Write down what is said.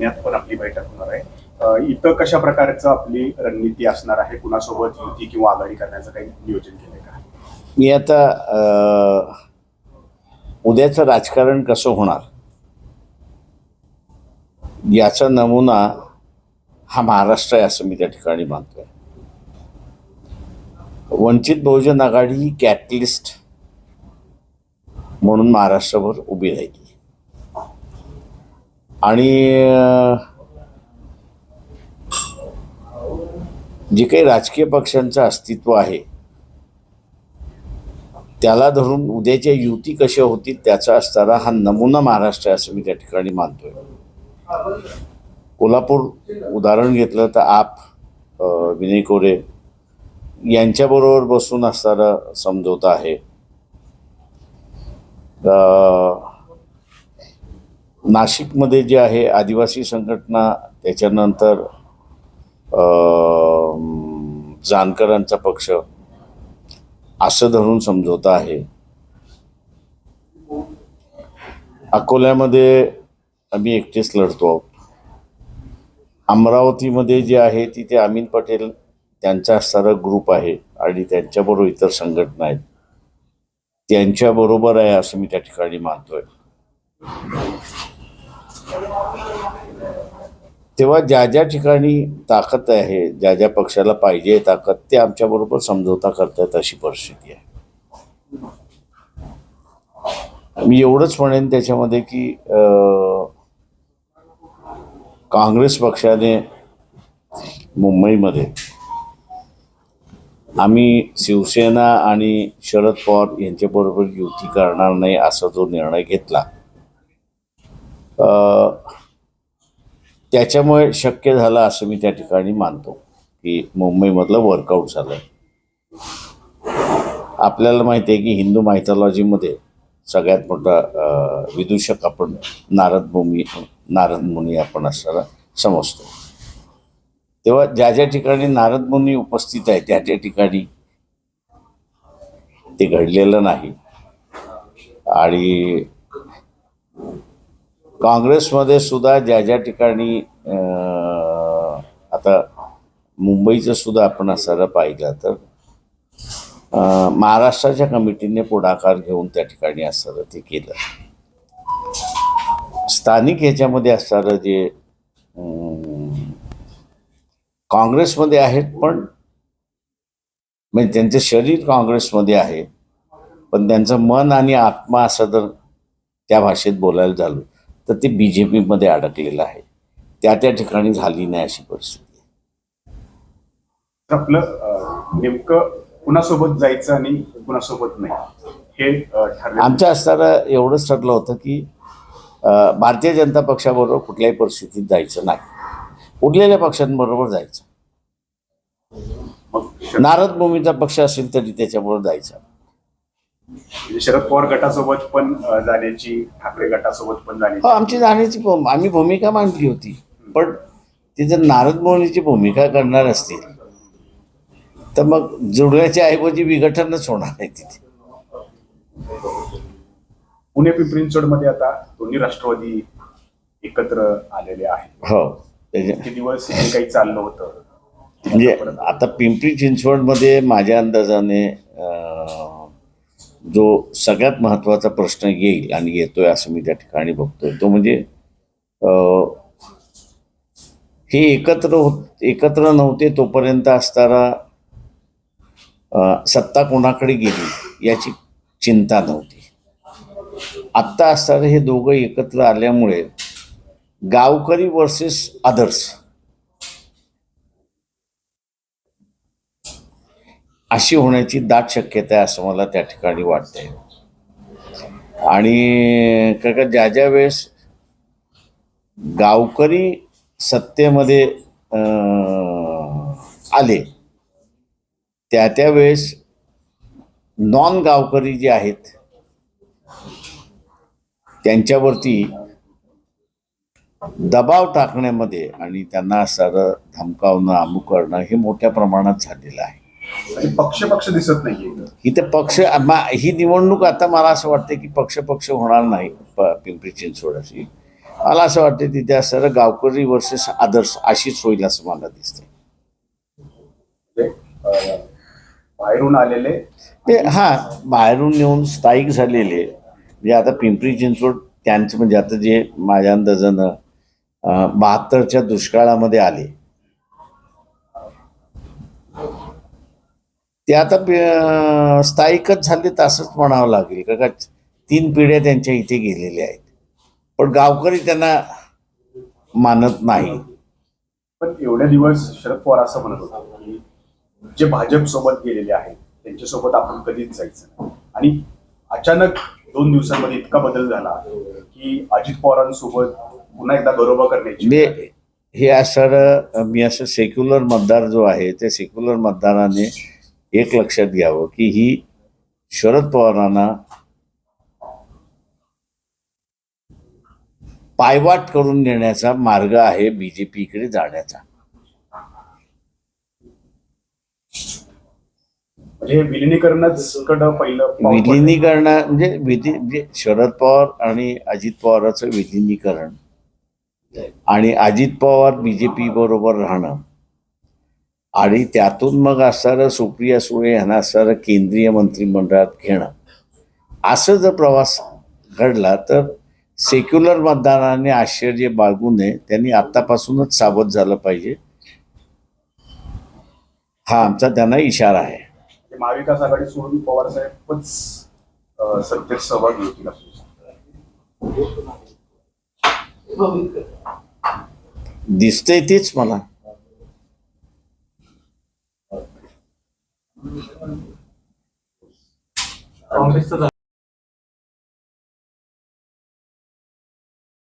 पुण्यात पण आपली बैठक होणार आहे. इथं कशा प्रकारचं आपली रणनीती असणार आहे? कुणासोबत युती किंवा आघाडी करण्याचं काही नियोजन केलंय का? मी आता उद्याचं राजकारण कसं होणार? याचा नमुना हा महाराष्ट्र आहे असं मी त्या ठिकाणी मानतोय. वंचित बहुजन आघाडी ही कॅटलिस्ट म्हणून महाराष्ट्रभर उभी राहिली. आणि जे काही राजकीय पक्षांचं अस्तित्व आहे त्याला धरून उद्याच्या युती कशा होतील त्याचा असणारा हा नमुना महाराष्ट्र आहे असं मी त्या ठिकाणी मानतोय. कोल्हापूर उदाहरण घेतलं तर आप विनय कोरे यांच्याबरोबर बसून असणारा समझोता आहे. नाशिकमध्ये जे आहे आदिवासी संघटना त्याच्यानंतर जानकरांचा पक्ष असं धरून समजवता आहे. अकोल्यामध्ये आम्ही एकटेच लढतो आहोत. अमरावतीमध्ये जे आहे तिथे अमीन पटेल त्यांचा असणारा ग्रुप आहे आणि त्यांच्याबरोबर इतर संघटना आहेत. त्यांच्याबरोबर आहे असं मी त्या ठिकाणी मानतोय. तेव्हा ज्या ज्या ठिकाणी ताकद आहे ज्या ज्या पक्षाला पाहिजे ताकद ते आमच्याबरोबर समजवता करतात अशी परिस्थिती आहे. मी एवढंच म्हणेन त्याच्यामध्ये की काँग्रेस पक्षाने मुंबईमध्ये आम्ही शिवसेना आणि शरद पवार यांच्याबरोबर युती करणार नाही असा जो निर्णय घेतला त्याच्यामुळे शक्य झालं असं मी त्या ठिकाणी मानतो की मुंबईमधलं वर्कआउट झालं. आपल्याला माहिती आहे की हिंदू मायथॉलॉजीमध्ये सगळ्यात मोठा विदूषक आपण नारद भूमी नारद मुनी आपण असताना समजतो. तेव्हा ज्या ज्या ठिकाणी नारद मुनी उपस्थित आहे त्या त्या ठिकाणी ते घडलेलं नाही. आणि काँग्रेसमध्ये सुद्धा ज्या ज्या ठिकाणी आता मुंबईचं सुद्धा आपण असायला पाहिलं तर महाराष्ट्राच्या कमिटीने पुढाकार घेऊन त्या ठिकाणी असणारं ते केलं. स्थानिक ह्याच्यामध्ये असणारं जे काँग्रेसमध्ये आहेत पण म्हणजे त्यांचं शरीर काँग्रेसमध्ये आहे पण त्यांचं मन आणि आत्मा असं जर त्या भाषेत बोलायला झालं तर ते बी जे पीमध्ये अडकलेलं आहे. त्या त्या ठिकाणी झाली नाही अशी परिस्थिती. आपलं नेमकं कुणासोबत जायचं आणि कुणासोबत नाही हे अ, ठरलं आमचं असताना एवढंच ठरलं होतं की भारतीय जनता पक्षाबरोबर कुठल्याही परिस्थितीत जायचं नाही. उरलेल्या पक्षांबरोबर जायचं. नारद भूमीचा पक्ष असेल तरी त्याच्याबरोबर जायचं. म्हणजे शरद पवार गटासोबत पण जाण्याची ठाकरे गटासोबत पण हो जाण्याची आमची जाण्याची भूम- आम्ही भूमिका मांडली होती. पण ती जर नारद मुनीची भूमिका करणार असतील तर मग जुळण्याच्या ऐवजी विघटनच होणार आहे तिथे. पुणे पिंपरी आता दोन्ही राष्ट्रवादी एकत्र आलेले आहेत. हो. त्याच्या किती दिवस हे काही चाललं होतं? म्हणजे आता पिंपरी चिंचवडमध्ये माझ्या अंदाजाने अं, जो सगळ्यात महत्त्वाचा प्रश्न येईल आणि येतोय असं मी त्या ठिकाणी बघतोय. तो म्हणजे हे एकत्र होत एकत्र नव्हते तोपर्यंत असताना सत्ता कोणाकडे गेली याची चिंता नव्हती. आत्ता असताना हे दोघं एकत्र आल्यामुळे गावकरी वर्सेस अदर्स अशी होण्याची दाट शक्यता आहे असं मला त्या ठिकाणी वाटतंय. आणि का का ज्या ज्या वेळेस गावकरी सत्तेमध्ये आले त्या त्या वेळेस नॉन गावकरी जे आहेत त्यांच्यावरती दबाव टाकण्यामध्ये आणि त्यांना असं धमकावणं अमुक करणं हे मोठ्या प्रमाणात झालेलं आहे. आणि पक्ष पक्ष दिसत नाहीये. इथे पक्ष ही निवडणूक आता मला असं वाटतं की पक्ष पक्ष होणार नाही पिंपरी चिंचवडची. मला असं वाटतं तिथे असणारं गावकरी वर्सेस आदर्श अशीच होईल असं मला दिसतंय. म्हणजे, बाहेरून आलेले ते हा बाहेरून येऊन स्थायिक झालेले. म्हणजे आता पिंपरी चिंचवड त्यांचं म्हणजे आता जे माझ्या अंदाजानं बहात्तरच्या दुष्काळामध्ये आले. ते आता स्थायिकच झाले असंच म्हणावं लागेल का? तीन पिढ्या त्यांच्या इथे गेलेल्या आहेत. पण गावकरी त्यांना मानत नाही. पण एवढ्या दिवस शरद पवार असं म्हणत होते की जे भाजप सोबत गेलेले आहेत त्यांच्यासोबत आपण कधीच जायचं. आणि अचानक दोन दिवसांमध्ये इतका बदल झाला की अजित पवारांसोबत पुन्हा एकदा गरोबा करण्याची हे असं मी असं सेक्युलर मतदार जो आहे त्या सेक्युलर मतदाराने एक लक्षात घ्यावं की ही शरद पवारांना पायवाट करून देण्याचा मार्ग आहे बीजेपीकडे जाण्याचा. म्हणजे. विलिनीकरण म्हणजे विधी म्हणजे शरद पवार आणि अजित पवाराचं विलिनीकरण. आणि अजित पवार बीजेपी बरोबर राहणं. आणि त्यातून मग असणारं सुप्रिया सुळे यांना असणारं केंद्रीय मंत्रिमंडळात घेणं. असं जर प्रवास घडला तर सेक्युलर मतदारांनी आश्चर्य बाळगू नये. त्यांनी आत्तापासूनच सावध झालं पाहिजे. हा आमचा त्यांना इशारा आहे. म्हणजे महाविकास आघाडी सोडून पवार साहेबच अं, सत्तेत सहभागी होतील दिसतंय तेच मला. काँग्रेसचं झालं